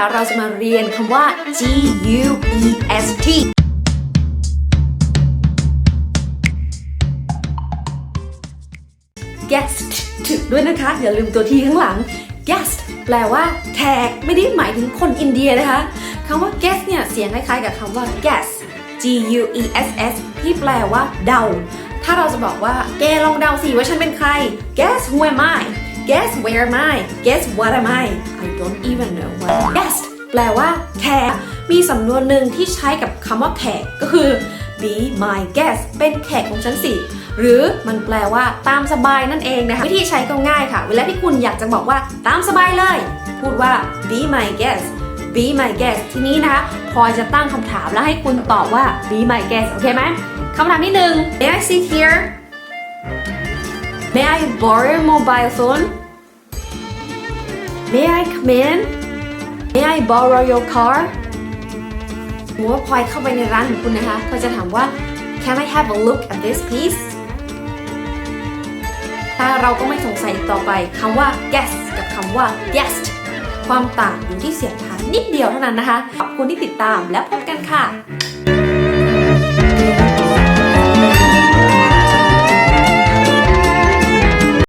เราจะมาเรียนคำว่า G U E S T guest ด้วยนะคะ อย่าลืมตัวที่ข้างหลัง guest แปลว่าแขกไม่ได้หมายถึงคนอินเดียนะคะคำว่า guest เนี่ย เสียงคล้ายๆกับคำว่า guess G U E S S ที่แปลว่าเดา ถ้าเราจะบอกว่า แกลองเดาสิว่าฉันเป็นใคร guess who am I guess where am I guess what am I I don't even know what guest แปลว่าแขกมีสำนวนหนึ่งที่ใช้กับคำว่าแขกก็คือ be my guest เป็นแขกของฉันสิ หรือมันแปลว่าตามสบายนั่นเองนะคะ วิธีใช้ก็ง่ายค่ะ เวลาที่คุณอยากจะบอกว่าตามสบายเลย พูดว่า be my guest be my guest ทีนี้นะคะ พอจะตั้งคำถามแล้วให้คุณตอบว่า be my guest โอเคไหมคำถามที่หนึ่ง May I sit here May I borrow your mobile phone May I come in May I borrow your car สมว่าพลอยเข้าไปในร้านของคุณนะคะพลอยจะถามว่า Can I have a look at this piece ถ้าเราก็ไม่สงสัยต่อไปคำว่า guest กับคำว่า guest ความต่างอยู่ที่เสียงท้ายนิดเดียวเท่านั้นนะคะ ขอบคุณที่ติดตามแล้วพบกันค่ะ